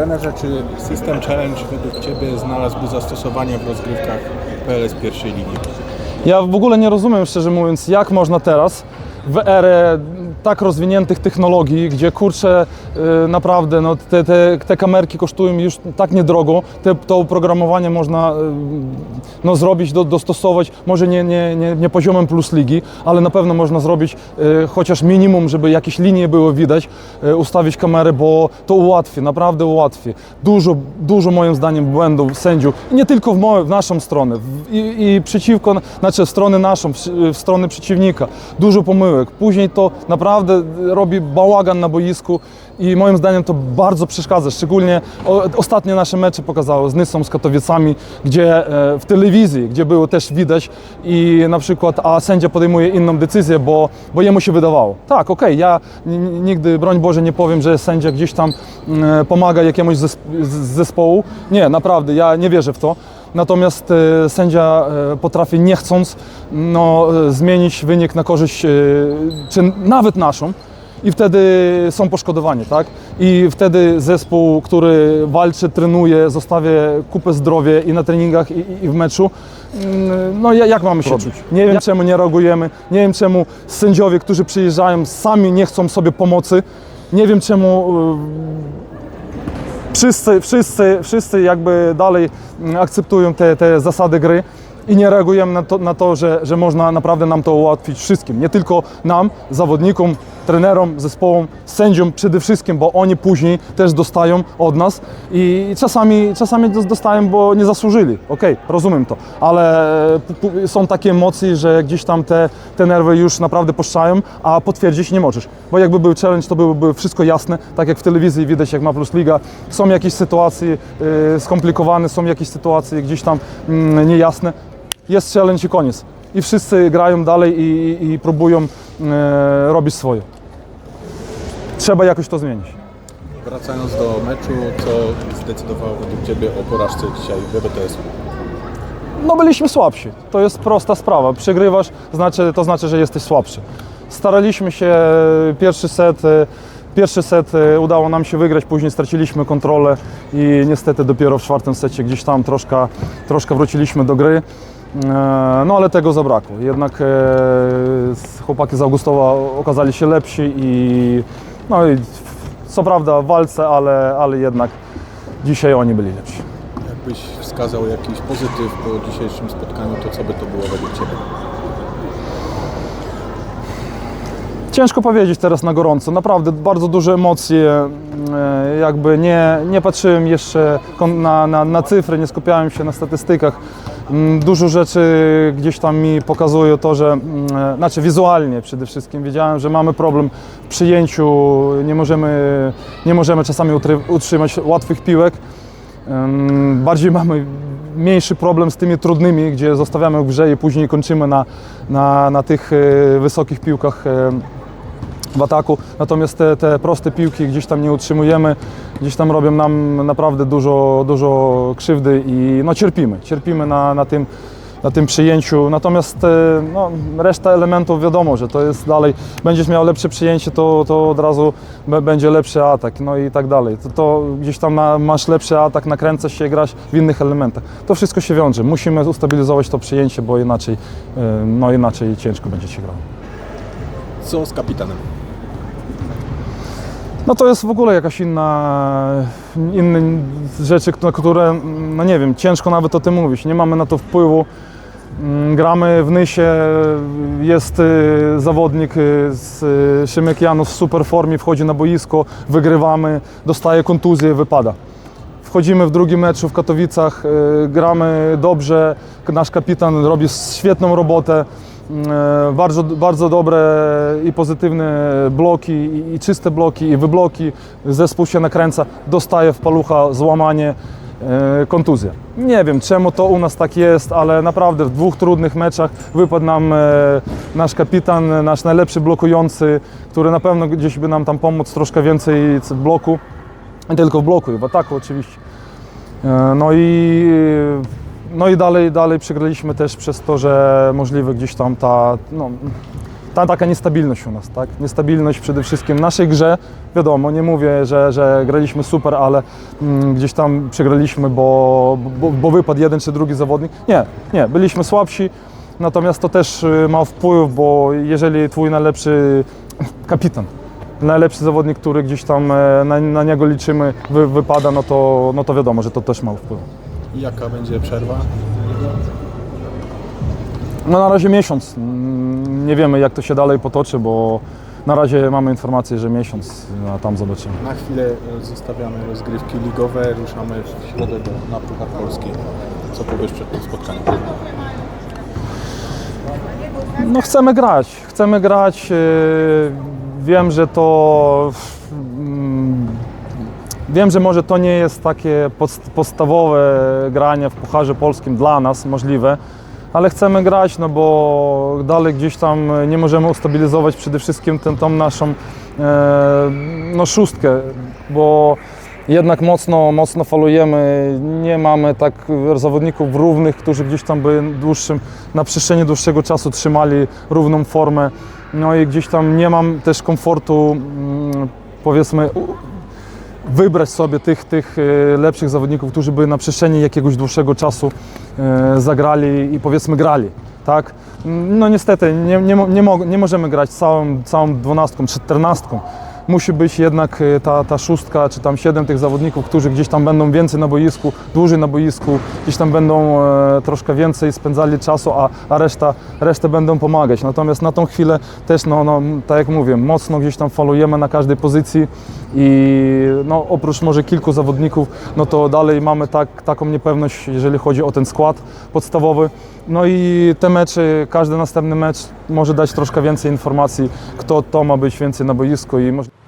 Trenerze, czy System Challenge według Ciebie znalazłby zastosowanie w rozgrywkach PLS pierwszej ligi? Ja w ogóle nie rozumiem, szczerze mówiąc, jak można teraz w erę tak rozwiniętych technologii, gdzie kurczę y, naprawdę no, te, te, te kamerki kosztują już tak niedrogo, te, to oprogramowanie można y, no, zrobić, do, dostosować, może nie, nie, nie, nie poziomem plus ligi, ale na pewno można zrobić y, chociaż minimum, żeby jakieś linie były widać, ustawić kamerę, bo to ułatwi, naprawdę ułatwi. Dużo, dużo moim zdaniem błędów sędziów, nie tylko w, moją, w naszą stronę, i, i przeciwko, znaczy w stronę naszą, w, w stronę przeciwnika. Dużo pomyłek. Później to naprawdę robi bałagan na boisku i moim zdaniem to bardzo przeszkadza. Szczególnie ostatnie nasze mecze pokazały z Nysą, z Katowicami, gdzie e, w telewizji, gdzie było też widać i na przykład, a sędzia podejmuje inną decyzję, bo, bo jemu się wydawało. Tak, okej, ja n- nigdy, broń Boże, nie powiem, że sędzia gdzieś tam mm, pomaga jakiemuś zespołu. Nie, naprawdę, ja nie wierzę w to. Natomiast e, sędzia e, potrafi nie chcąc no, e, zmienić wynik na korzyść, czy nawet naszą. I wtedy są poszkodowani, tak? I wtedy zespół, który walczy, trenuje, zostawia kupę zdrowia i na treningach, i, i- w meczu. mm, No ja- jak mamy się czuć? Nie wiem czemu nie reagujemy, nie wiem czemu sędziowie, którzy przyjeżdżają, sami nie chcą sobie pomocy. Nie wiem czemu wszyscy, wszyscy, wszyscy jakby dalej akceptują te, te zasady gry i nie reagujemy na to, na to że, że można naprawdę nam to ułatwić wszystkim. Nie tylko nam, zawodnikom, trenerom, zespołom, sędziom przede wszystkim, bo oni później też dostają od nas i czasami, czasami dos- dostają, bo nie zasłużyli. Okej, rozumiem to, ale są takie emocje, że gdzieś tam te, te nerwy już naprawdę puszczają, a potwierdzić nie możesz. Bo jakby był challenge, to byłoby wszystko jasne, tak jak w telewizji widać, jak ma Plus Liga. Są jakieś sytuacje y, skomplikowane, są jakieś sytuacje gdzieś tam mm, niejasne. Jest challenge i koniec. I wszyscy grają dalej i, i, i próbują e, robić swoje. Trzeba jakoś to zmienić. Wracając do meczu, co zdecydowało według Ciebie o porażce dzisiaj BBTS-u? No byliśmy słabsi. To jest prosta sprawa. Przegrywasz, znaczy, to znaczy, że jesteś słabszy. Staraliśmy się pierwszy set, e, pierwszy set e, udało nam się wygrać, później straciliśmy kontrolę i niestety dopiero w czwartym secie gdzieś tam troszkę, troszkę wróciliśmy do gry. E, No ale tego zabrakło. Jednak e, chłopaki z Augustowa okazali się lepsi i no i co prawda w walce, ale, ale jednak dzisiaj oni byli lepsi. Jakbyś wskazał jakiś pozytyw po dzisiejszym spotkaniu, to co by to było według Ciebie? Ciężko powiedzieć teraz na gorąco. Naprawdę bardzo duże emocje. E, Jakby nie, nie patrzyłem jeszcze na, na, na cyfry, nie skupiałem się na statystykach. Mm, Dużo rzeczy gdzieś tam mi pokazuje to, że, mm, e, znaczy wizualnie przede wszystkim wiedziałem, że mamy problem w przyjęciu, nie możemy, nie możemy czasami utrzymać łatwych piłek. Bardziej mamy mniejszy problem z tymi trudnymi, gdzie zostawiamy w grze i później kończymy na, na, na tych e, wysokich piłkach w ataku. Natomiast te, te proste piłki gdzieś tam nie utrzymujemy, gdzieś tam robią nam naprawdę dużo, dużo krzywdy i no, cierpimy. Cierpimy na, na, tym, na tym przyjęciu. Natomiast e, no, reszta elementów wiadomo, że to jest dalej, będziesz miał lepsze przyjęcie, to, to od razu będzie lepszy atak, no i tak dalej. To, to gdzieś tam na, masz lepszy atak, nakręcasz się, grasz w innych elementach. To wszystko się wiąże. Musimy ustabilizować to przyjęcie, bo inaczej, e, no, inaczej ciężko będzie się grało. Co z kapitanem? No to jest w ogóle jakaś inna, inne rzeczy, które, no nie wiem, ciężko nawet o tym mówić. Nie mamy na to wpływu. Mm, Gramy w Nysie, jest y, zawodnik y, z y, Szymek Janów w super formie, wchodzi na boisko, wygrywamy, dostaje kontuzję, wypada. Wchodzimy w drugim meczu w Katowicach, gramy dobrze, nasz kapitan robi świetną robotę. E, Bardzo, bardzo dobre i pozytywne bloki, i, czyste bloki, i wybloki. Zespół się nakręca, dostaje w palucha złamanie, e, kontuzję. Nie wiem czemu to u nas tak jest, ale naprawdę w dwóch trudnych meczach wypadł nam e, nasz kapitan, nasz najlepszy blokujący, który na pewno gdzieś by nam tam pomóc troszkę więcej c- bloku. Nie tylko w bloku, i w ataku oczywiście. No i, no i dalej, dalej przegraliśmy też przez to, że możliwe gdzieś tam ta, no, ta taka niestabilność u nas, tak? Niestabilność przede wszystkim w naszej grze. Wiadomo, nie mówię, że, że graliśmy super, ale mm, gdzieś tam przegraliśmy, bo, bo, bo wypadł jeden czy drugi zawodnik. Nie, nie, byliśmy słabsi. Natomiast to też y, ma wpływ, bo jeżeli twój najlepszy kapitan, najlepszy zawodnik, który gdzieś tam e, na, na niego liczymy, wy, wypada, no to, no to wiadomo, że to też ma wpływ. Jaka będzie przerwa? No na razie miesiąc. Mm, Nie wiemy jak to się dalej potoczy, bo na razie mamy informację, że miesiąc, a tam zobaczymy. Na chwilę e, zostawiamy rozgrywki ligowe, ruszamy w środę do, na Puchar Polski. Co powiesz przed tym spotkaniem? No chcemy grać, chcemy grać. yy, Wiem, że to. Wiem, że może to nie jest takie podst- podstawowe granie w Pucharze Polskim dla nas możliwe, ale chcemy grać, no bo dalej gdzieś tam nie możemy ustabilizować przede wszystkim tę naszą e, no szóstkę, bo jednak mocno, mocno falujemy, nie mamy tak zawodników równych, którzy gdzieś tam by dłuższym, na przestrzeni dłuższego czasu trzymali równą formę. No i gdzieś tam nie mam też komfortu, mm, powiedzmy, wybrać sobie tych, tych e, lepszych zawodników, którzy by na przestrzeni jakiegoś dłuższego czasu e, zagrali i powiedzmy grali. Tak? No niestety nie, nie, nie, nie możemy grać całą, całą dwunastką czternastką. Musi być jednak e, ta, ta szóstka, czy tam siedem tych zawodników, którzy gdzieś tam będą więcej na boisku, dłużej na boisku, gdzieś tam będą e, troszkę więcej spędzali czasu, a, a reszta, resztę będą pomagać. Natomiast na tą chwilę też, no, no, tak jak mówię, mocno gdzieś tam falujemy na każdej pozycji i no, oprócz może kilku zawodników, no to dalej mamy tak, taką niepewność, jeżeli chodzi o ten skład podstawowy. No i te mecze, każdy następny mecz może dać troszkę więcej informacji, kto to ma być więcej na boisku i może...